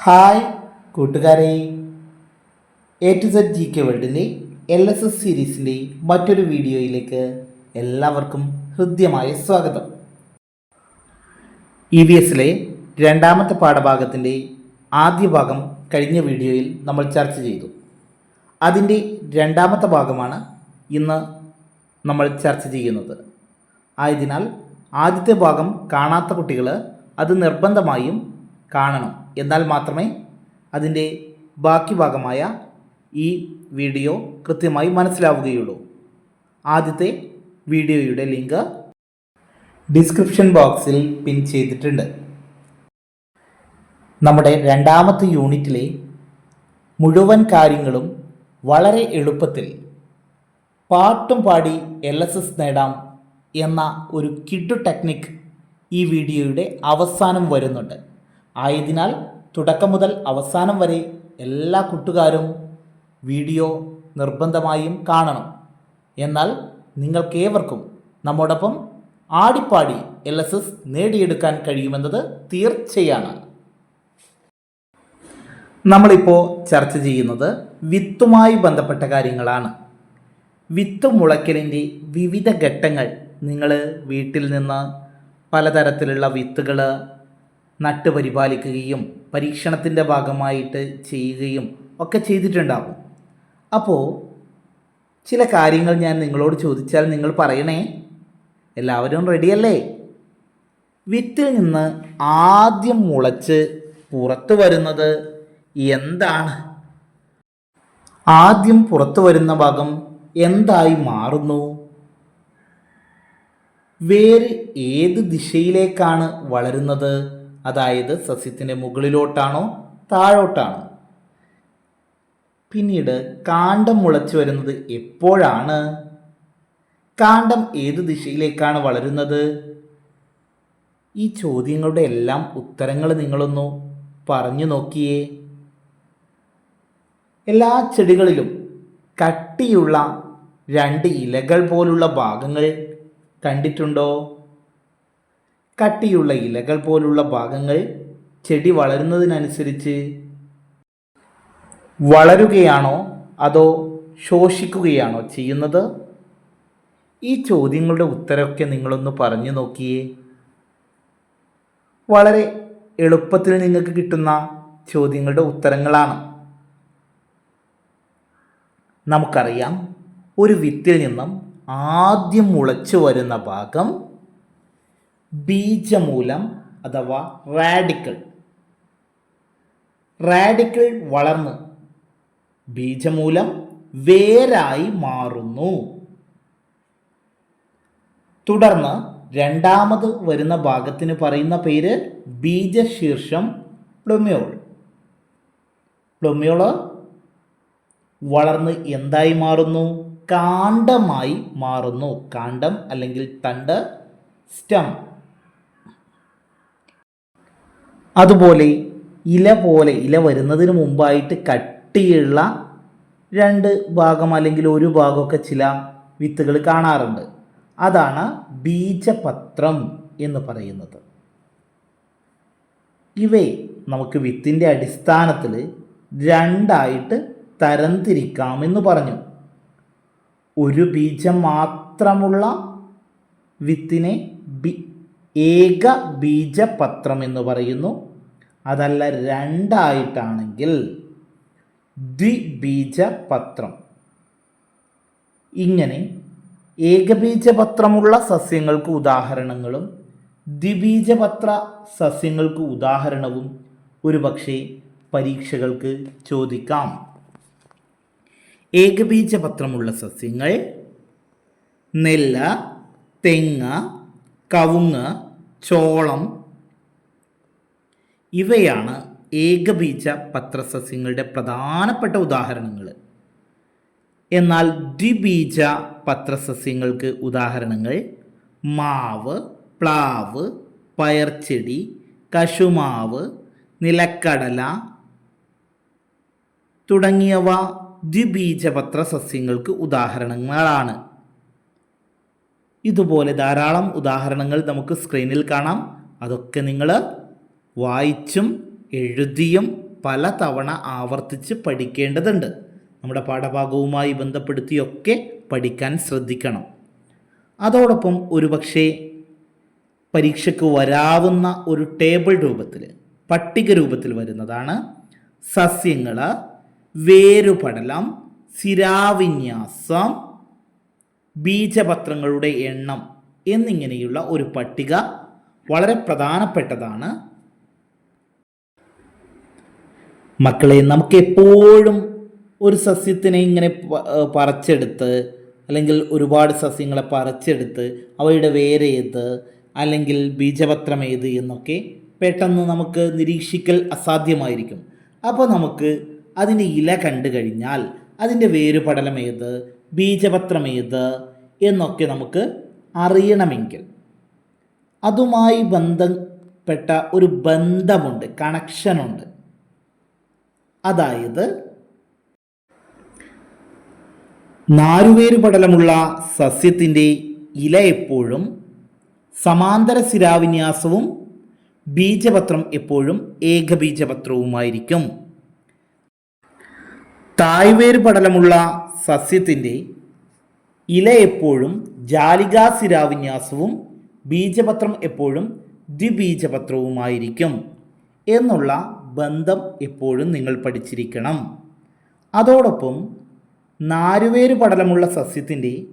Hi കൂട്ടുകാരെ. A to Z G കെ വേൾഡിന്റെ എൽ എസ് എസ് സീരീസിന്റെ മറ്റൊരു വീഡിയോയിലേക്ക് എല്ലാവർക്കും ഹൃദ്യമായ സ്വാഗതം. ഇ വി എസിലെ രണ്ടാമത്തെ പാഠഭാഗത്തിന്റെ ആദ്യ ഭാഗം കഴിഞ്ഞ വീഡിയോയിൽ നമ്മൾ ചർച്ച ചെയ്തു. അതിന്റെ രണ്ടാമത്തെ ഭാഗമാണ് ഇന്ന് നമ്മൾ ചർച്ച ചെയ്യുന്നത്. ആയതിനാൽ ആദ്യത്തെ ഭാഗം കാണാത്ത കുട്ടികൾ അത് നിർബന്ധമായും കാണണം. എന്നാൽ മാത്രമേ അതിന്റെ ബാക്കി ഭാഗമായ ഈ വീഡിയോ കൃത്യമായി മനസ്സിലാവുകയുള്ളൂ. ആദ്യത്തെ വീഡിയോയുടെ ലിങ്ക് ഡിസ്ക്രിപ്ഷൻ ബോക്സിൽ പിൻ ചെയ്തിട്ടുണ്ട്. നമ്മുടെ രണ്ടാമത്തെ യൂണിറ്റിലെ മുഴുവൻ കാര്യങ്ങളും വളരെ എളുപ്പത്തിൽ പാട്ടും പാടി എൽ എസ് എസ് നേടാം എന്ന ഒരു കിഡു ടെക്നിക് ഈ വീഡിയോയുടെ അവസാനം വരുന്നുണ്ട്. ആയതിനാൽ തുടക്കം മുതൽ അവസാനം വരെ എല്ലാ കൂട്ടുകാരും വീഡിയോ നിർബന്ധമായും കാണണം. എന്നാൽ നിങ്ങൾക്കേവർക്കും നമ്മോടൊപ്പം ആടിപ്പാടി എൽ എസ് എസ് നേടിയെടുക്കാൻ കഴിയുമെന്നത് തീർച്ചയാണ്. നമ്മളിപ്പോൾ ചർച്ച ചെയ്യുന്നത് വിത്തുമായി ബന്ധപ്പെട്ട കാര്യങ്ങളാണ്. വിത്ത് മുളയ്ക്കലിന്റെ വിവിധ ഘട്ടങ്ങൾ നിങ്ങൾ വീട്ടിൽ നിന്ന് പലതരത്തിലുള്ള വിത്തുകൾ നട്ട് പരിപാലിക്കുകയും പരീക്ഷണത്തിന്റെ ഭാഗമായിട്ട് ചെയ്യുകയും ഒക്കെ ചെയ്തിട്ടുണ്ടാകും അപ്പോൾ ചില കാര്യങ്ങൾ ഞാൻ നിങ്ങളോട് ചോദിച്ചാൽ നിങ്ങൾ പറയണേ? എല്ലാവരും റെഡിയല്ലേ? വിത്തിൽ നിന്ന് ആദ്യം മുളച്ച് പുറത്തു വരുന്നത് എന്താണ്? ആദ്യം പുറത്തു വരുന്ന ഭാഗം എന്തായി മാറുന്നു? വേര് ഏത് ദിശയിലേക്കാണ് വളരുന്നത്? അതായത് സസ്യത്തിന്റെ മുകളിലോട്ടാണോ താഴോട്ടാണോ? പിന്നീട് കാണ്ടം മുളച്ചു വരുന്നത് എപ്പോഴാണ്? കാണ്ടം ഏത് ദിശയിലേക്കാണ് വളരുന്നത്? ഈ ചോദ്യങ്ങളുടെ എല്ലാം ഉത്തരങ്ങൾ നിങ്ങളൊന്നു പറഞ്ഞു നോക്കിയേ. എല്ലാ ചെടികളിലും കട്ടിയുള്ള രണ്ട് ഇലകൾ പോലുള്ള ഭാഗങ്ങൾ കണ്ടിട്ടുണ്ടോ? കട്ടിയുള്ള ഇലകൾ പോലുള്ള ഭാഗങ്ങൾ ചെടി വളരുന്നതിനനുസരിച്ച് വളരുകയാണോ അതോ ശോഷിക്കുകയാണോ ചെയ്യുന്നത്? ഈ ചോദ്യങ്ങളുടെ ഉത്തരമൊക്കെ നിങ്ങളൊന്ന് പറഞ്ഞു നോക്കിയേ. വളരെ എളുപ്പത്തിൽ നിങ്ങൾക്ക് കിട്ടുന്ന ചോദ്യങ്ങളുടെ ഉത്തരങ്ങളാണ്. നമുക്കറിയാം ഒരു വിത്തിൽ നിന്നും ആദ്യം മുളച്ചു വരുന്ന ഭാഗം ബീജമൂലം അഥവാ റാഡിക്കൽ റാഡിക്കൽ വളർന്ന് ബീജമൂലം വേരായി മാറുന്നു. തുടർന്ന് രണ്ടാമത് വരുന്ന ഭാഗത്തിന് പറയുന്ന പേര് ബീജശീർഷം പ്ലുമ്യോൾ പ്ലുമ്യോൾ വളർന്ന് എന്തായി മാറുന്നു? കാണ്ഡമായി മാറുന്നു. കാണ്ഡം അല്ലെങ്കിൽ തണ്ട് സ്റ്റം. അതുപോലെ ഇല പോലെ ഇല വരുന്നതിന് മുമ്പായിട്ട് കട്ടിയുള്ള രണ്ട് ഭാഗം അല്ലെങ്കിൽ ഒരു ഭാഗമൊക്കെ ചില വിത്തുകൾ കാണാറുണ്ട്. അതാണ് ബീജപത്രം എന്ന് പറയുന്നത്. ഇവയെ നമുക്ക് വിത്തിന്റെ അടിസ്ഥാനത്തിൽ രണ്ടായിട്ട് തരംതിരിക്കാമെന്ന് പറഞ്ഞു. ഒരു ബീജം മാത്രമുള്ള വിത്തിനെ ബി ഏക ബീജപത്രം എന്ന് പറയുന്നു. അതല്ല രണ്ടായിട്ടാണെങ്കിൽ ദ്വിബീജപത്രം ഇങ്ങനെ ഏകബീജപത്രമുള്ള സസ്യങ്ങൾക്ക് ഉദാഹരണങ്ങളും ദ്വിബീജപത്ര സസ്യങ്ങൾക്ക് ഉദാഹരണവും ഒരുപക്ഷെ പരീക്ഷകൾക്ക് ചോദിക്കാം. ഏകബീജപത്രമുള്ള സസ്യങ്ങൾ നെല്ല തെങ്ങ് കവുങ്ങ് ചോളം ഇവയാണ് ഏകബീജ പത്രസസ്യങ്ങളുടെ പ്രധാനപ്പെട്ട ഉദാഹരണങ്ങൾ. എന്നാൽ ദ്വിബീജ പത്രസസ്യങ്ങൾക്ക് ഉദാഹരണങ്ങൾ മാവ് പ്ലാവ് പയർച്ചെടി കശുമാവ് നിലക്കടല തുടങ്ങിയവ ദ്വിബീജപത്ര പത്രസസ്യങ്ങൾക്ക് ഉദാഹരണങ്ങളാണ്. ഇതുപോലെ ധാരാളം ഉദാഹരണങ്ങൾ നമുക്ക് സ്ക്രീനിൽ കാണാം. അതൊക്കെ നിങ്ങൾ വായിച്ചും എഴുതിയും പല തവണ ആവർത്തിച്ച് പഠിക്കേണ്ടതുണ്ട്. നമ്മുടെ പാഠഭാഗവുമായി ബന്ധപ്പെടുത്തിയൊക്കെ പഠിക്കാൻ ശ്രദ്ധിക്കണം. അതോടൊപ്പം ഒരുപക്ഷെ പരീക്ഷയ്ക്ക് വരാവുന്ന ഒരു ടേബിൾ രൂപത്തിൽ പട്ടിക രൂപത്തിൽ വരുന്നതാണ് സസ്യങ്ങൾ വേരുപടലം സിരാവിന്യാസം ബീജപത്രങ്ങളുടെ എണ്ണം എന്നിങ്ങനെയുള്ള ഒരു പട്ടിക വളരെ പ്രധാനപ്പെട്ടതാണ്. മക്കളെ നമുക്ക് എപ്പോഴും ഒരു സസ്യത്തിനെ ഇങ്ങനെ പറിച്ചെടുത്ത് അല്ലെങ്കിൽ ഒരുപാട് സസ്യങ്ങളെ പറിച്ചെടുത്ത് അവയുടെ വേരേത് അല്ലെങ്കിൽ ബീജപത്രം ഏത് എന്നൊക്കെ പെട്ടെന്ന് നമുക്ക് നിരീക്ഷിക്കൽ അസാധ്യമായിരിക്കും. അപ്പോൾ നമുക്ക് അതിന്റെ ഇല കണ്ടു കഴിഞ്ഞാൽ അതിന്റെ വേരുപടലം ഏത് ബീജപത്രം ഏത് എന്നൊക്കെ നമുക്ക് അറിയണമെങ്കിൽ. അതുമായി ബന്ധപ്പെട്ട ഒരു ബന്ധമുണ്ട് കണക്ഷനുണ്ട്. അതായത് നാരുവേര് പടലമുള്ള സസ്യത്തിന്റെ ഇല എപ്പോഴും സമാന്തര ശിരാവിന്യാസവും ബീജപത്രം എപ്പോഴും ഏകബീജപത്രവുമായിരിക്കും. തായ്വേര് പടലമുള്ള സസ്യത്തിന്റെ ഇല എപ്പോഴും ജാലികാ സ്ഥിരാവിന്യാസവും ബീജപത്രം എപ്പോഴും ദ്വിബീജപത്രവുമായിരിക്കും എന്നുള്ള ബന്ധം എപ്പോഴും നിങ്ങൾ പഠിച്ചിരിക്കണം. അതോടൊപ്പം നാരുവേര് പടലമുള്ള സസ്യത്തിന്റെ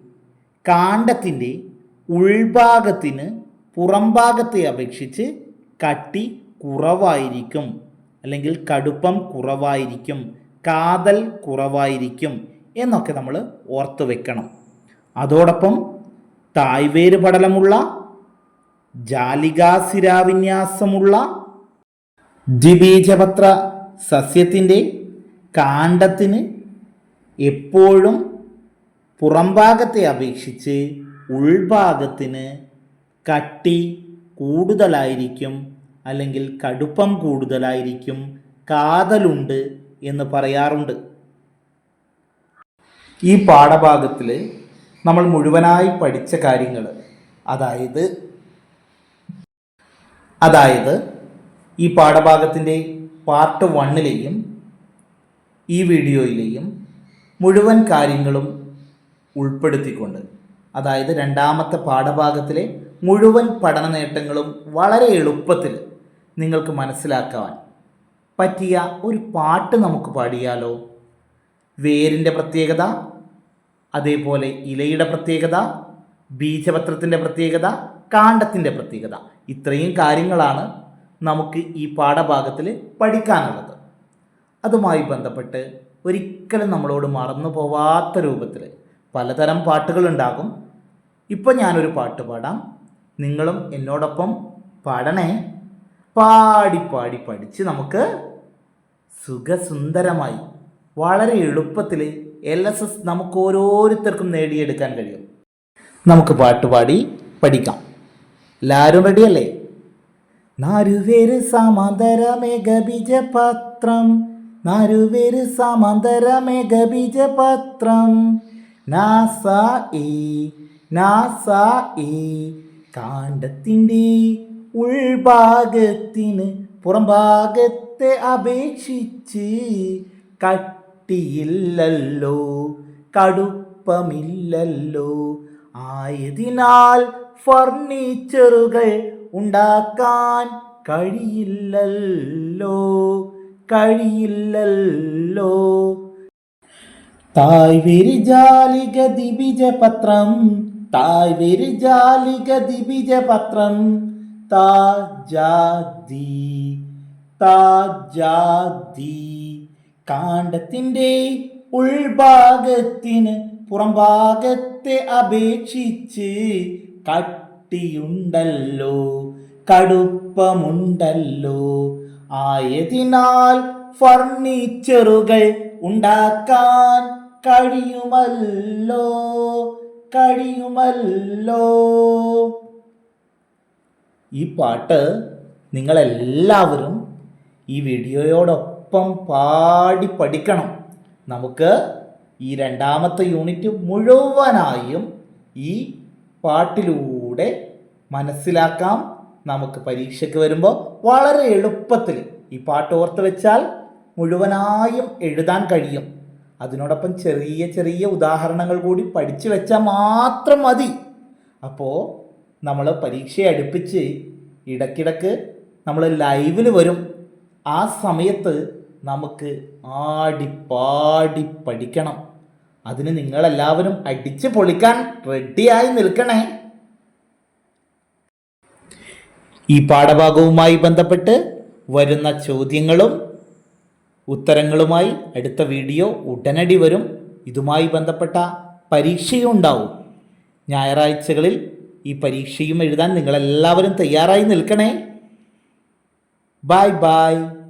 കാണ്ടത്തിന്റെ ഉൾഭാഗത്തിന് പുറംഭാഗത്തെ അപേക്ഷിച്ച് കട്ടി കുറവായിരിക്കും അല്ലെങ്കിൽ കടുപ്പം കുറവായിരിക്കും കാതൽ കുറവായിരിക്കും എന്നൊക്കെ നമ്മൾ ഓർത്തു വെക്കണം. അതോടൊപ്പം തായ്വേര് പടലമുള്ള ജാലികാശിരാവിന്യാസമുള്ള ദ്വിബീജപത്ര സസ്യത്തിന്റെ കാണ്ഡത്തിന് എപ്പോഴും പുറംഭാഗത്തെ അപേക്ഷിച്ച് ഉൾഭാഗത്തിന് കട്ടി കൂടുതലായിരിക്കും അല്ലെങ്കിൽ കടുപ്പം കൂടുതലായിരിക്കും കാതലുണ്ട് എന്ന് പറയാറുണ്ട്. ഈ പാഠഭാഗത്തിൽ നമ്മൾ മുഴുവനായി പഠിച്ച കാര്യങ്ങൾ അതായത് അതായത് ഈ പാഠഭാഗത്തിന്റെ പാർട്ട് വണ്ണിലെയും ഈ വീഡിയോയിലെയും മുഴുവൻ കാര്യങ്ങളും ഉൾപ്പെടുത്തിക്കൊണ്ട് അതായത് രണ്ടാമത്തെ പാഠഭാഗത്തിലെ മുഴുവൻ പഠന നേട്ടങ്ങളും വളരെ എളുപ്പത്തിൽ നിങ്ങൾക്ക് മനസ്സിലാക്കാൻ പറ്റിയ ഒരു പാട്ട് നമുക്ക് പാടിയാലോ? വേരിന്റെ പ്രത്യേകത അതേപോലെ ഇലയുടെ പ്രത്യേകത ബീജപത്രത്തിന്റെ പ്രത്യേകത കാണ്ടത്തിന്റെ പ്രത്യേകത. ഇത്രയും കാര്യങ്ങളാണ് നമുക്ക് ഈ പാഠഭാഗത്തിൽ പഠിക്കാനുള്ളത്. അതുമായി ബന്ധപ്പെട്ട് ഒരിക്കലും നമ്മളോട് മറന്നു പോവാത്ത രൂപത്തിൽ പലതരം പാട്ടുകളുണ്ടാകും. ഇപ്പം ഞാനൊരു പാട്ട് പാടാം. നിങ്ങളും എന്നോടൊപ്പം പാടണേ. പാടി പാടി പഠിച്ച് നമുക്ക് സുഖസുന്ദരമായി വളരെ എളുപ്പത്തിൽ എൽ എസ് എസ് നമുക്ക് ഓരോരുത്തർക്കും നേടിയെടുക്കാൻ കഴിയും. നമുക്ക് പാട്ട് പാടി പഠിക്കാം. എല്ലാവരും റെഡിയല്ലേ നാരുവേര് സമാന്തരമേഘബീജപത്രം. നാരുവേര് സമാന്തരമേഘബീജപത്രം. നാസ ഈ നാസ ഈ കാണ്ഡത്തിന്റെ ഉൾഭാഗത്തിന് പുറംഭാഗത്തെ അപേക്ഷിച്ച് കട്ടിയില്ലല്ലോ കടുപ്പമില്ലല്ലോ. ആയതിനാൽ ഫർണിച്ചറുകൾ ഉണ്ടാക്കാൻ കഴിയില്ലല്ലോ കഴിയില്ലല്ലോ. തായ്വേര് ജാലിക തായ് തായ്വേര് ജാലിക ദിബിജപത്രം താജാതി താജാതി കാണ്ഡത്തിന്റെ ഉൾഭാഗത്തിന് പുറംഭാഗത്തെ അപേക്ഷിച്ച് കട്ടിയുണ്ടല്ലോ കടുപ്പമുണ്ടല്ലോ. ആയതിനാൽ ഫർണിച്ചറുകൾ ഉണ്ടാക്കാൻ കഴിയുമല്ലോ കഴിയുമല്ലോ. ഈ പാട്ട് നിങ്ങളെല്ലാവരും ഈ വീഡിയോയോടൊപ്പം പാടി പഠിക്കണം. നമുക്ക് ഈ രണ്ടാമത്തെ യൂണിറ്റ് മുഴുവനായും ഈ പാട്ടിലൂടെ മനസ്സിലാക്കാം. നമുക്ക് പരീക്ഷയ്ക്ക് വരുമ്പോൾ വളരെ എളുപ്പത്തിൽ ഈ പാട്ട് ഓർത്ത് വെച്ചാൽ മുഴുവനായും എഴുതാൻ കഴിയും. അതിനോടൊപ്പം ചെറിയ ചെറിയ ഉദാഹരണങ്ങൾ കൂടി പഠിച്ചു വെച്ചാൽ മാത്രം മതി. അപ്പോൾ നമ്മൾ പരീക്ഷയെ അടുപ്പിച്ച് ഇടയ്ക്കിടയ്ക്ക് നമ്മൾ ലൈവിൽ വരും. ആ സമയത്ത് നമുക്ക് ആടി പാടി പഠിക്കണം. അതിന് നിങ്ങളെല്ലാവരും അടിച്ച് പൊളിക്കാൻ റെഡിയായി നിൽക്കണേ. ഈ പാഠഭാഗവുമായി ബന്ധപ്പെട്ട് വരുന്ന ചോദ്യങ്ങളും ഉത്തരങ്ങളുമായി അടുത്ത വീഡിയോ ഉടനടി വരും. ഇതുമായി ബന്ധപ്പെട്ട പരീക്ഷയും ഉണ്ടാവും. ഞായറാഴ്ചകളിൽ ഈ പരീക്ഷയും എഴുതാൻ നിങ്ങളെല്ലാവരും തയ്യാറായി നിൽക്കണേ. Bye bye